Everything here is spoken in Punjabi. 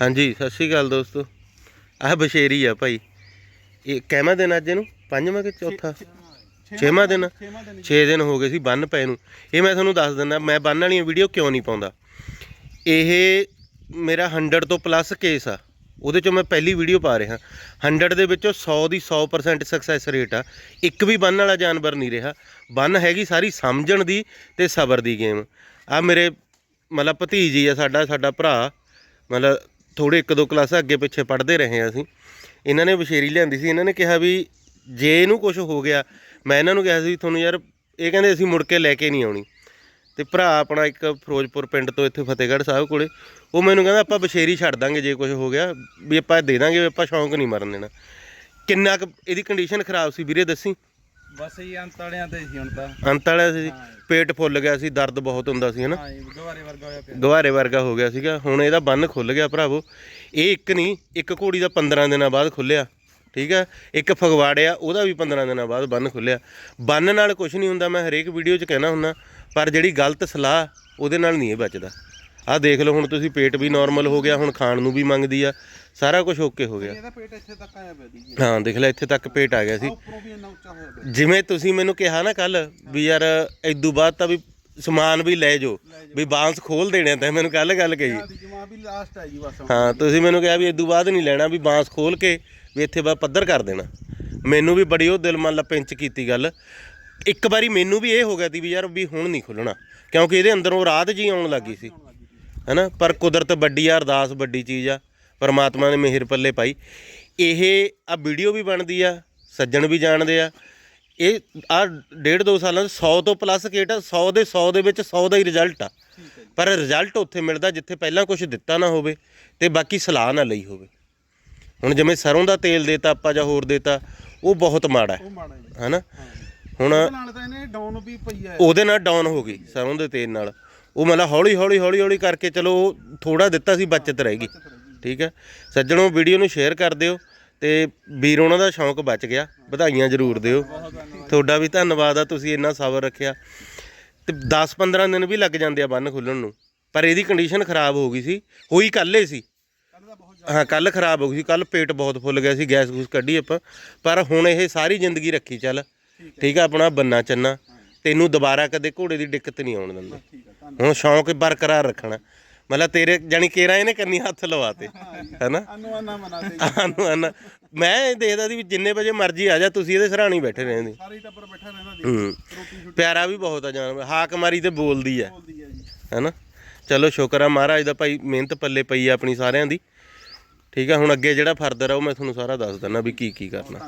ਹਾਂਜੀ ਸਤਿ ਸ਼੍ਰੀ ਅਕਾਲ ਦੋਸਤੋ। ਆਹ ਬਸ਼ੇਰੀ ਆ ਭਾਈ। ਇਹ ਕਿੰਨਾ ਦਿਨ ਅੱਜ ਇਹਨੂੰ? ਪੰਜਵਾਂ ਕਿ ਚੌਥਾ? ਛੇਵਾਂ ਦਿਨ 6 ਦਿਨ ਹੋ। ਗਏ ਸੀ ਬੰਨ ਪਏ ਨੂੰ। ਇਹ ਮੈਂ ਤੁਹਾਨੂੰ ਦੱਸ ਦਿੰਦਾ ਮੈਂ ਬੰਨ ਵਾਲੀਆਂ ਵੀਡੀਓ ਕਿਉਂ ਨਹੀਂ ਪਾਉਂਦਾ? ਇਹ ਮੇਰਾ 100 ਤੋਂ ਪਲੱਸ ਕੇਸ ਆ। ਉਹਦੇ ਚੋਂ ਮੈਂ ਪਹਿਲੀ ਵੀਡੀਓ ਪਾ ਰਿਹਾ। 100 ਦੇ ਵਿੱਚੋਂ 100 ਦੀ 100% ਸਕਸੈਸ ਰੇਟ ਆ। ਇੱਕ ਵੀ ਬੰਨ ਵਾਲਾ ਜਾਨਵਰ ਨਹੀਂ ਰਿਹਾ। ਬੰਨ ਹੈਗੀ ਸਾਰੀ ਸਮਝਣ ਦੀ ਤੇ ਸਬਰ ਦੀ ਗੇਮ ਆ ਮੇਰੇ ਮਤਲਬ ਭਤੀਜੀ ਆ ਸਾਡਾ ਸਾਡਾ ਭਰਾ। ਮਤਲਬ ਥੋੜੇ ਇੱਕ ਦੋ ਕਲਾਸਾਂ ਅੱਗੇ ਪਿੱਛੇ ਪੜ੍ਹਦੇ ਰਹੇ ਹਾਂ ਅਸੀਂ। ਇਹਨਾਂ ਨੇ ਬਸ਼ੇਰੀ ਲਿਆਂਦੀ ਸੀ, ਇਹਨਾਂ ਨੇ ਕਿਹਾ ਵੀ ਜੇ ਇਹਨੂੰ ਕੁਝ ਹੋ ਗਿਆ, ਮੈਂ ਇਹਨਾਂ ਨੂੰ ਕਿਹਾ ਸੀ ਤੁਹਾਨੂੰ ਯਾਰ, ਇਹ ਕਹਿੰਦੇ ਅਸੀਂ ਮੁੜ ਕੇ ਲੈ ਕੇ ਨਹੀਂ ਆਉਣੀ। ਤੇ ਭਰਾ ਆਪਣਾ ਇੱਕ ਫਿਰੋਜ਼ਪੁਰ ਪਿੰਡ ਤੋਂ ਇੱਥੇ ਫਤਿਹਗੜ੍ਹ ਸਾਹਿਬ ਕੋਲੇ, ਉਹ ਮੈਨੂੰ ਕਹਿੰਦਾ ਆਪਾਂ ਬਸ਼ੇਰੀ ਛੱਡ ਦਾਂਗੇ ਜੇ ਕੁਝ ਹੋ ਗਿਆ, ਵੀ ਆਪਾਂ ਦੇ ਦਾਂਗੇ, ਵੀ ਆਪਾਂ ਸ਼ੌਂਕ ਨਹੀਂ ਮਰਨ ਦੇਣਾ। ਕਿੰਨਾ ਕੁ ਇਹਦੀ ਕੰਡੀਸ਼ਨ ਖਰਾਬ ਸੀ ਵੀਰੇ ਦੱਸੀ? ਬਸ ਇਹ ਅੰਤ ਵਾਲਿਆਂ ਤੇ ਸੀ ਹੁਣ ਤਾਂ। ਅੰਤ ਵਾਲਾ ਸੀ। ਪੇਟ ਫੁੱਲ ਗਿਆ ਸੀ ਦਰਦ ਬਹੁਤ ਹੁੰਦਾ ਸੀ ਹਨਾ? ਹਾਂ ਗਵਾਰੇ ਵਰਗਾ ਹੋਇਆ ਪਿਆ। ਗਵਾਰੇ ਵਰਗਾ ਹੋ ਗਿਆ ਸੀਗਾ। ਹੁਣ ਇਹਦਾ ਬੰਨ ਖੁੱਲ ਗਿਆ ਭਰਾਵੋ। ਇਹ ਇੱਕ ਨਹੀਂ ਇੱਕ ਘੋੜੀ ਦਾ 15 ਦਿਨਾਂ ਬਾਅਦ ਖੁੱਲਿਆ ਠੀਕ ਹੈ? ਇੱਕ ਫਗਵਾੜਿਆ ਉਹਦਾ ਵੀ 15 ਦਿਨਾਂ ਬਾਅਦ ਬੰਨ ਖੁੱਲਿਆ। ਬੰਨ ਨਾਲ ਕੁਝ ਨਹੀਂ ਹੁੰਦਾ ਮੈਂ ਹਰੇਕ ਵੀਡੀਓ 'ਚ ਕਹਿਣਾ ਹੁੰਦਾ ਪਰ ਜਿਹੜੀ ਗਲਤ ਸਲਾਹ ਉਹਦੇ ਨਾਲ ਨਹੀਂ ਇਹ ਬਚਦਾ। ਆਹ ਦੇਖ ਲਓ ਹੁਣ ਤੁਸੀਂ ਪੇਟ ਵੀ ਨਾਰਮਲ ਹੋ ਗਿਆ ਹੁਣ ਖਾਣ ਨੂੰ ਵੀ ਮੰਗਦੀ ਆ। ਸਾਰਾ ਕੁਝ ਓਕੇ ਹੋ ਗਿਆ। ਇਹਦਾ ਪੇਟ ਇੱਥੇ ਤੱਕ ਆਇਆ ਪਿਆ ਦੀ ਹਾਂ ਦੇਖ ਲੈ ਇੱਥੇ ਤੱਕ ਪੇਟ ਆ ਗਿਆ ਸੀ। ਉੱਪਰੋਂ ਵੀ ਇੰਨਾ ਉੱਚਾ ਹੋਇਆ ਪਿਆ। ਜਿਵੇਂ ਤੁਸੀਂ ਮੈਨੂੰ ਕਿਹਾ ਨਾ ਕੱਲ ਵੀ ਯਾਰ ਇਦੋਂ ਬਾਅਦ ਤਾਂ ਵੀ ਸਮਾਨ ਵੀ ਲੈ ਜਾਓ ਵੀ ਬਾਂਸ ਖੋਲ ਦੇਣੇ ਤਾਂ ਮੈਨੂੰ ਕੱਲ ਗੱਲ ਕਹੀ। ਆਹ ਦੀ ਜਮਾ ਵੀ ਲਾਸਟ ਆਈ ਬਸ। ਹਾਂ ਤੁਸੀਂ ਮੈਨੂੰ ਕਿਹਾ ਵੀ ਇਦੋਂ ਬਾਅਦ ਨਹੀਂ ਲੈਣਾ ਵੀ ਬਾਂਸ ਖੋਲ ਕੇ ਵੀ ਇੱਥੇ ਬਾ ਪੱਧਰ ਕਰ ਦੇਣਾ। ਮੈਨੂੰ ਵੀ ਬੜੀ ਉਹ ਦਿਲ ਮੰਨ ਲਾ ਪਿੰਚ ਕੀਤੀ ਗੱਲ। ਇੱਕ ਵਾਰੀ ਮੈਨੂੰ ਵੀ ਇਹ ਹੋ ਗਿਆ ਸੀ ਵੀ ਯਾਰ ਵੀ ਹੁਣ ਨਹੀਂ ਖੁੱਲਣਾ ਕਿਉਂਕਿ ਇਹਦੇ ਅੰਦਰੋਂ ਰਾਤ ਜੀ ਆਉਣ ਲੱਗੀ ਸੀ। ਹੈਨਾ? ਪਰ ਕੁਦਰਤ ਵੱਡੀ ਆ ਅਰਦਾਸ ਵੱਡੀ ਚੀਜ਼ ਆ ਪਰਮਾਤਮਾ ਨੇ ਮਿਹਰ ਪੱਲੇ ਪਾਈ। ਇਹ ਆ ਵੀਡੀਓ ਵੀ ਬਣਦੀ ਆ ਸੱਜਣ ਵੀ ਜਾਣਦੇ ਆ। ਇਹ ਆ ਡੇਢ ਦੋ ਸਾਲਾਂ ਤੋਂ 100 ਤੋਂ ਪਲੱਸ ਕੇਟ 100 ਦੇ 100 ਦੇ ਵਿੱਚ 100 ਦਾ ਹੀ ਰਿਜ਼ਲਟ ਆ। ਪਰ ਰਿਜ਼ਲਟ ਉੱਥੇ ਮਿਲਦਾ ਜਿੱਥੇ ਪਹਿਲਾਂ ਕੁਝ ਦਿੱਤਾ ਨਾ ਹੋਵੇ ਤੇ ਬਾਕੀ ਸਲਾਹ ਨਾ ਲਈ ਹੋਵੇ। ਹੁਣ ਜਿਵੇਂ ਸਰੋਂ ਦਾ ਤੇਲ ਦੇਤਾ ਆਪਾਂ ਜਾਂ ਹੋਰ ਦੇਤਾ ਉਹ ਬਹੁਤ ਮਾੜਾ ਹੈ। ਹੈਨਾ? ਹੁਣ ਇਹਦੇ ਨਾਲ ਤਾਂ ਇਹਨੇ ਡਾਊਨ ਵੀ ਪਈ ਆ। ਉਹਦੇ ਨਾਲ ਡਾਊਨ ਹੋ ਗਈ ਸਰੋਂ ਦੇ ਤੇਲ ਨਾਲ। ਉਹ ਮਤਲਬ ਹੌਲੀ ਹੌਲੀ ਹੌਲੀ ਹੌਲੀ ਕਰਕੇ ਚਲੋ ਥੋੜਾ ਦਿੱਤਾ ਸੀ ਬਚਤ ਰਹੇਗੀ ਠੀਕ ਹੈ। ਸੱਜਣੋ ਵੀਡੀਓ ਨੂੰ ਸ਼ੇਅਰ ਕਰ ਦਿਓ ਤੇ ਵੀਰ ਉਹਨਾਂ ਦਾ ਸ਼ੌਂਕ ਬਚ ਗਿਆ। ਵਧਾਈਆਂ ਜ਼ਰੂਰ ਦਿਓ। ਤੁਹਾਡਾ ਵੀ ਧੰਨਵਾਦ ਆ ਤੁਸੀਂ ਇੰਨਾ ਸਬਰ ਰੱਖਿਆ। ਤੇ 10-15 ਦਿਨ ਵੀ ਲੱਗ ਜਾਂਦੇ ਆ ਬੰਨ ਖੁੱਲਣ ਨੂੰ। ਪਰ ਇਹਦੀ ਕੰਡੀਸ਼ਨ ਖਰਾਬ ਹੋ ਗਈ ਸੀ। ਹੋਈ ਕੱਲੇ ਸੀ। ਹਾਂ ਕੱਲ ਖਰਾਬ ਹੋ ਗਈ ਸੀ। ਕੱਲ ਪੇਟ ਬਹੁਤ ਫੁੱਲ ਗਿਆ ਸੀ ਗੈਸ ਗੂਸ ਕੱਢੀ ਆਪਾਂ। ਪਰ ਹੁਣ ਇਹ ਸਾਰੀ ਜ਼ਿੰਦਗੀ ਰੱਖੀ ਚੱਲ। ਠੀਕ ਆ ਆਪਣਾ ਬੰਨਾ ਚੰਨਾ ਤੈਨੂੰ ਦੁਬਾਰਾ ਕਦੇ ਘੋੜੇ ਦੀ ਦਿੱਕਤ ਨਹੀਂ ਆਉਣ ਦਿੰਦਾ। ਹੁਣ ਸ਼ੌਂਕ ਬਰਕਰਾਰ ਰੱਖਣਾ। ਮਤਲਬ ਤੇਰੇ ਜਾਨੀ ਕੇਰਾ ਇਹਨੇ ਕੰਨੀ ਹੱਥ ਲਵਾਤੇ ਹੈਨਾ? ਅਨੂ ਅਨਾ ਮਨਾ ਦੇ ਆਨੂੰ ਆਨਾ ਮੈਂ ਇਹ ਦੇਖਦਾ ਸੀ ਵੀ ਜਿੰਨੇ ਵਜੇ ਮਰਜ਼ੀ ਆ ਜਾ ਤੁਸੀਂ ਇਹਦੇ ਸਰਾਣੀ ਬੈਠੇ ਰਹਿੰਦੇ। ਸਾਰੇ ਟੱਬਰ ਬੈਠਾ ਰਹਿੰਦਾ ਹੂੰ। ਰੋਟੀ ਛੁੱਟੀ ਪਿਆਰਾ ਵੀ ਬਹੁਤ ਆ ਜਾਨਵਰ ਹਾਕ ਮਾਰੀ ਤੇ ਬੋਲਦੀ ਆ। ਜੀ। ਹੈਨਾ? ਚਲੋ ਸ਼ੁਕਰ ਆ ਮਹਾਰਾਜ ਦਾ ਭਾਈ ਮਿਹਨਤ ਪੱਲੇ ਪਈ ਆ ਆਪਣੀ ਸਾਰਿਆਂ ਦੀ। ਠੀਕ ਆ ਹੁਣ ਅੱਗੇ ਜਿਹੜਾ ਫਰਦਰ ਆ ਉਹ ਮੈਂ ਤੁਹਾਨੂੰ ਸਾਰਾ ਦੱਸ ਦਿੰਦਾ ਵੀ ਕੀ ਕੀ ਕਰਨਾ।